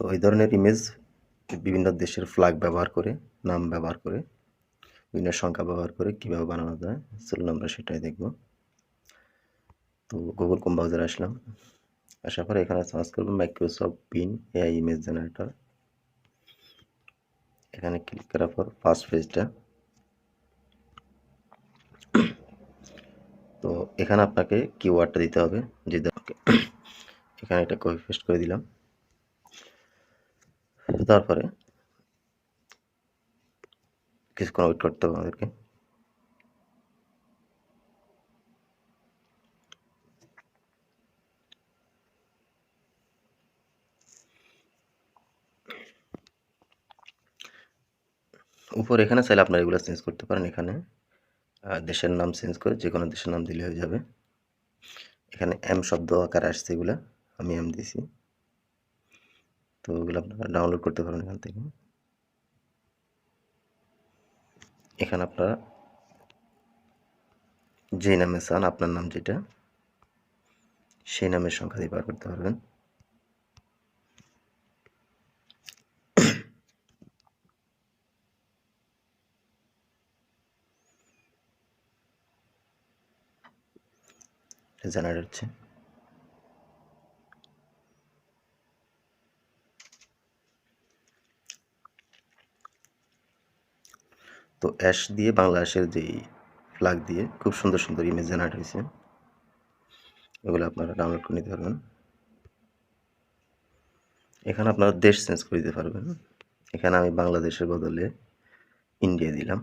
ওই ধরনের ইমেজ বিভিন্ন দেশের ফ্ল্যাগ ব্যবহার করে, নাম ব্যবহার করে, বিভিন্ন সংখ্যা ব্যবহার করে কীভাবে বানানো যায় চলুন আমরা সেটাই দেখব। তো গুগল কম আসলাম। আসার পরে এখানে সার্চ করব Microsoft Bing AI image generator এখানে ক্লিক করার পর ফার্স্ট পেজটা তো এখানে আপনাকে কিওয়ার্ডটা দিতে হবে। যে এখানে এটা কপি পেস্ট করে দিলাম। তারপরে কিছুক্ষণ ওয়েট করতে হবে আমাদেরকে। উপর এখানে চাইলে আপনারা এগুলো চেঞ্জ করতে পারেন এখানে। দেশের নাম চেঞ্জ করে যে কোনো দেশের নাম দিলে হয়ে যাবে। এখানে এম শব্দ আকারে আসছে এগুলো। আমি এম দিছি তো ওগুলো আপনারা ডাউনলোড করতে পারেন এখান থেকে। এখানে আপনারা যে নামে চান, আপনার নাম যেটা, সেই নামের সংখ্যা দিয়ে বার করতে পারবেন। জেনারেট হচ্ছে। তো অ্যাশ দিয়ে বাংলাদেশের যেই ফ্ল্যাগ দিয়ে খুব সুন্দর সুন্দর ইমেজ জেনারেট হয়েছে। এগুলো আপনারা ডাউনলোড করে নিতে পারবেন। এখানে আপনারা দেশ চেঞ্জ করে দিতে পারবেন। এখানে আমি বাংলাদেশের বদলে ইন্ডিয়া দিলাম।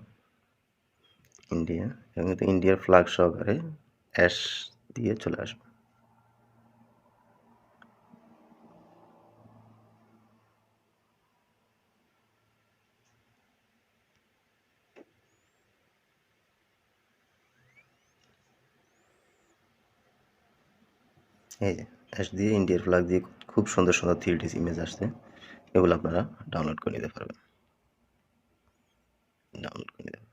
ইন্ডিয়া এবং ইন্ডিয়ার ফ্ল্যাগ সহকারে অ্যাশ দিয়ে চলে আসবে। এই যে দিয়ে ইন্ডিয়ার ফ্ল্যাগ দিয়ে খুব সুন্দর সুন্দর থ্রি ডিস ইমেজ আসছে। এগুলো আপনারা ডাউনলোড করে নিতে পারবেন। ডাউনলোড করে নিতে